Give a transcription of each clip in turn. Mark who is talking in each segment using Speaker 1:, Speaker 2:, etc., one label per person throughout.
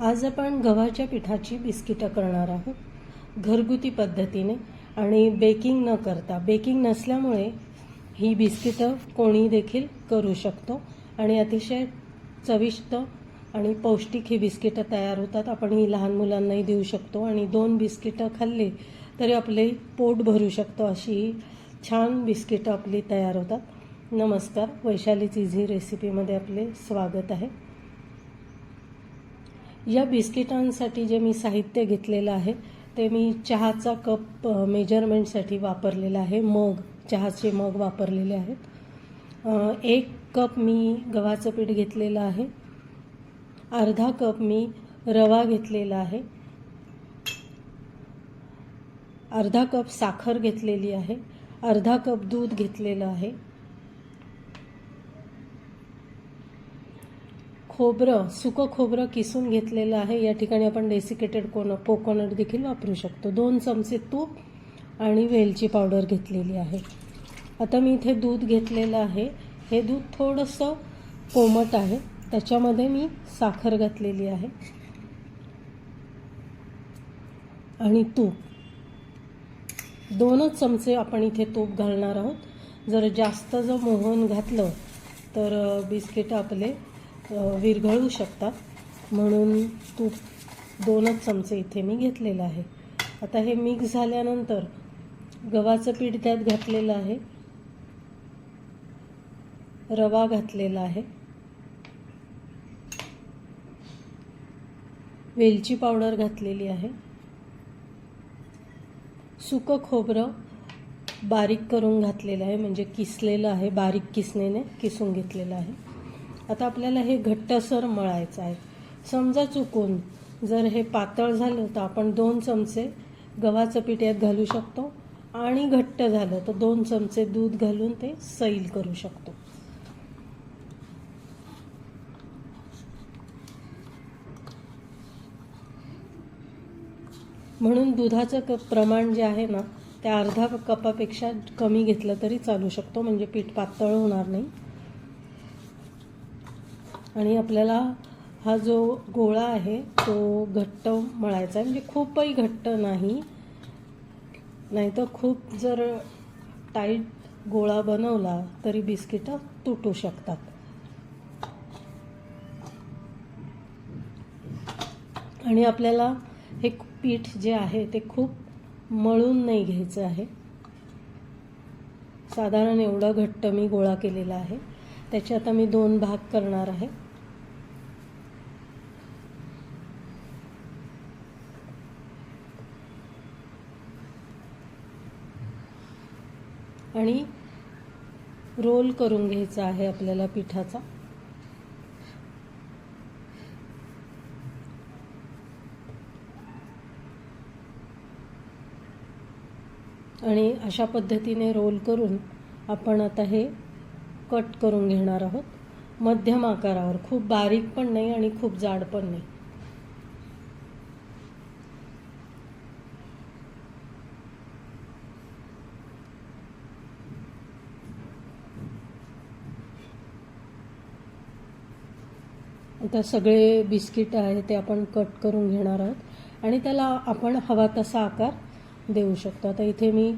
Speaker 1: आज आपण गव्हाच्या पिठाची बिस्किटं करणार आहोत. घरगुती पद्धतीने आणि बेकिंग न करता. बेकिंग नसल्यामुळे ही बिस्किटं कोणी देखील करू शकतो. आणि अतिशय चविष्ट आणि पौष्टिक ही बिस्किटं तयार होतात. आपण ही लहान मुलांनाही देऊ शकतो आणि दोन बिस्किटं खाल्ली तरी आपले पोट भरू शकतो अशी ही छान बिस्किटं आपली तयार होतात. नमस्कार. वैशालीच इझी रेसिपीमध्ये आपले स्वागत आहे. या बिस्किटांसाठी जे मी साहित्य घेतलेलं आहे ते मी चहाचा कप मेजरमेंटसाठी वापरलेला आहे. मग चहाचे मग वापरलेले आहेत. एक कप मी गव्हाचं पीठ घेतलेलं आहे. अर्धा कप मी रवा घेतलेला आहे. अर्धा कप साखर घेतलेली आहे. अर्धा कप दूध घेतलेलं आहे. खोबरं सुकं खोबरं किसून घेतलेलं आहे. या ठिकाणी आपण डेसिकेटेड कोन कोकोनट देखील वापरू शकतो. दोन चमचे तूप आणि वेलची पावडर घेतलेली आहे. आता मी इथे दूध घेतलेलं आहे. हे दूध थोडंसं कोमट आहे. त्याच्यामध्ये मी साखर घातलेली आहे. आणि तूप. दोनच चमचे आपण इथे तूप घालणार आहोत. जर जास्त जर मोहन घातलं तर बिस्किट आपले विरघळू शकतात म्हणून तूप दोनच चमचे इथे मी घेतलेलं आहे. आता हे मिक्स झाल्यानंतर गव्हाचं पीठ त्यात घातलेलं आहे. रवा घातलेला आहे. वेलची पावडर घातलेली आहे. सुकं खोबरं बारीक करून घातलेलं आहे. म्हणजे किसलेलं आहे बारीक किसनेने किसून घेतलेलं आहे. आता आपल्याला हे घट्टसर मळायचं आहे. समजा चुकून जर हे पातळ झालं तर आपण दोन चमचे गव्हाचं पीठ यात घालू शकतो आणि घट्ट झालं तर दोन चमचे दूध घालून ते सैल करू शकतो. म्हणून दुधाचं प्रमाण जे आहे ना ते अर्धा कपापेक्षा कमी घेतलं तरी चालू शकतो म्हणजे पीठ पातळ होणार नाही. आणि आपल्याला हा जो गोळा आहे तो घट्ट मळायचा आहे. म्हणजे खूपही घट्ट नाही. नाहीतर खूप जर टाईट गोळा बनवला तरी बिस्किटं तुटू शकतात. आणि आपल्याला हे पीठ जे आहे ते खूप मळून नाही घ्यायचं आहे. साधारण एवढा घट्ट मी गोळा केलेला आहे. त्याचे आता मी दोन भाग करणार आहे. आणि रोल करून घ्यायचा आहे आपल्याला पिठाचा. आणि अशा पद्धतीने रोल करून आपण आता हे कट करून घेणार आहोत. मध्यम आकारावर खूप बारीक पण नाही आणि खूप जाड पण नाही. आता सगळे बिस्किट आहे ते आपण कट करून घेणार आहोत. आणि त्याला आपण हवा तसा आकार देऊ शकतो. आता इथे मी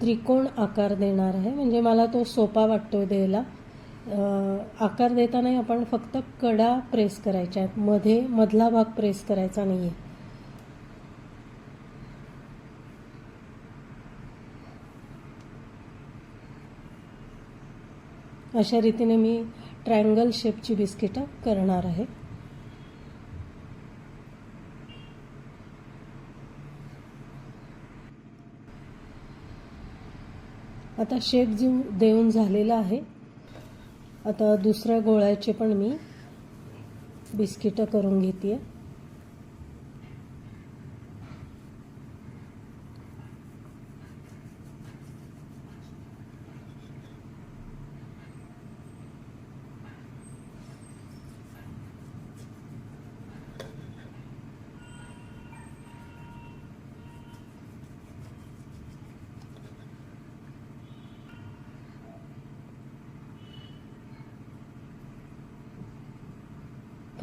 Speaker 1: त्रिकोण आकार देणार आहे. म्हणजे मला तो सोपा वाटतो द्यायला. आकार देतानाही आपण फक्त कडा प्रेस करायच्या आहेत. मध्ये मधला भाग प्रेस करायचा नाही आहे अशा रीतीने मी ट्रायंगल शेपची बिस्किटं करणार आहे. आता शेप जीव देऊन झालेला आहे. आता दुसऱ्या गोळ्याचे पण मी बिस्किटं करून घेते आहे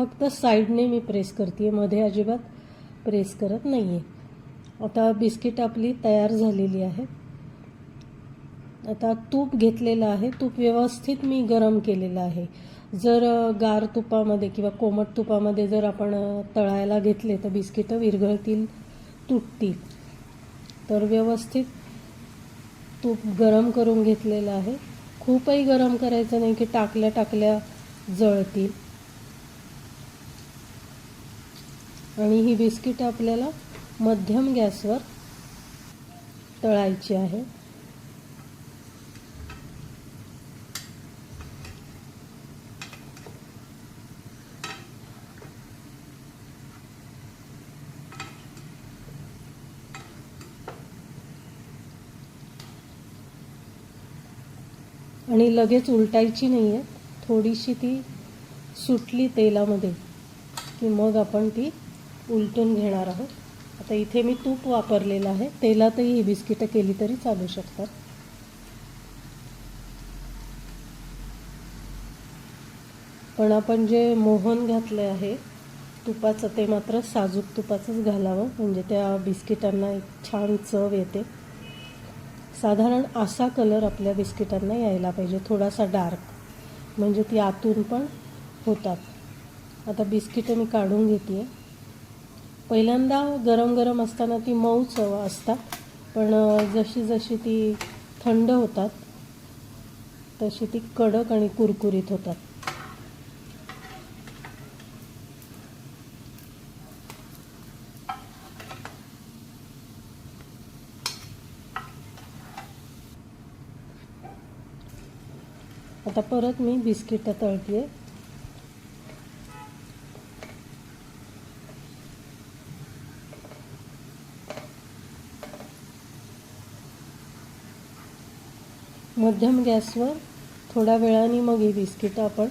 Speaker 1: फक्त साईडने मी प्रेस करते मध्ये अजिबात प्रेस करत नाही आहे आता बिस्किट आपली तयार झालेली आहे. आता तूप घेतलेलं आहे. तूप व्यवस्थित मी गरम केलेलं आहे. जर गार तुपामध्ये किंवा कोमट तुपामध्ये जर आपण तळायला घेतले तर बिस्किटं विरघळतील तुटतील. तर व्यवस्थित तूप गरम करून घेतलेलं आहे. खूपही गरम करायचं नाही की टाकल्या टाकल्या जळतील. आणि ही बिस्किट आपल्याला मध्यम गॅसवर तळायची आहे. आणि लगेच उलटायची नाही आहे थोडीशी ती सुटली तेलामध्ये की मग आपण ती उलटून घेणार आहोत. आता इथे मी तूप वापरलेलं आहे. तेलातही ही बिस्किटं केली तरी चालू शकतात. पण आपण जे मोहन घातलं आहे तुपाचं ते मात्र साजूक तुपाचंच घालावं. म्हणजे त्या बिस्किटांना एक छान चव येते. साधारण असा कलर आपल्या बिस्किटांना यायला पाहिजे. थोडासा डार्क. म्हणजे ती आतून पण होतात. आता बिस्किटं मी काढून घेते आहे पहिल्यांदा गरम गरम असताना ती मऊ चव असतात पण जशी जशी ती थंड होतात तशी ती कडक आणि कुरकुरीत होतात. आता परत मी बिस्किटं तळते मध्यम गॅसवर थोड्या वेळाने मग ही बिस्किटं आपण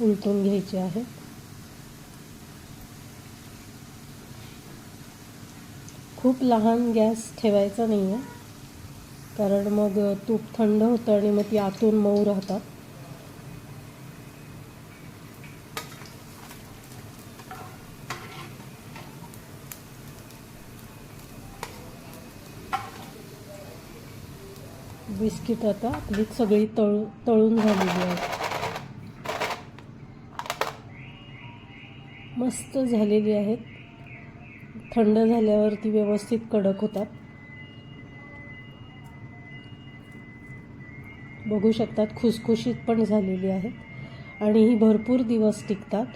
Speaker 1: उलटून घ्यायची आहे. खूप लहान गॅस ठेवायचा नाही आहे कारण मग तूप थंड होतं आणि मग ती आतून मऊ राहतात. बिस्किट आता आपली सगळी तळू तळून झालेली आहेत. मस्त झालेली आहेत. थंड झाल्यावर ती व्यवस्थित कडक होतात. बघू शकतात खुसखुशीत पण झालेली आहेत. आणि ही भरपूर दिवस टिकतात.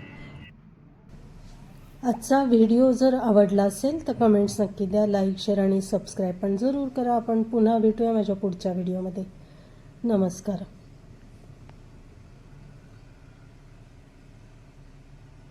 Speaker 1: आजचा व्हिडिओ जर आवडला असेल तर कमेंट्स नक्की द्या. लाईक शेअर आणि सबस्क्राईब पण जरूर करा. आपण पुन्हा भेटूया माझ्या पुढच्या व्हिडिओमध्ये. नमस्कार.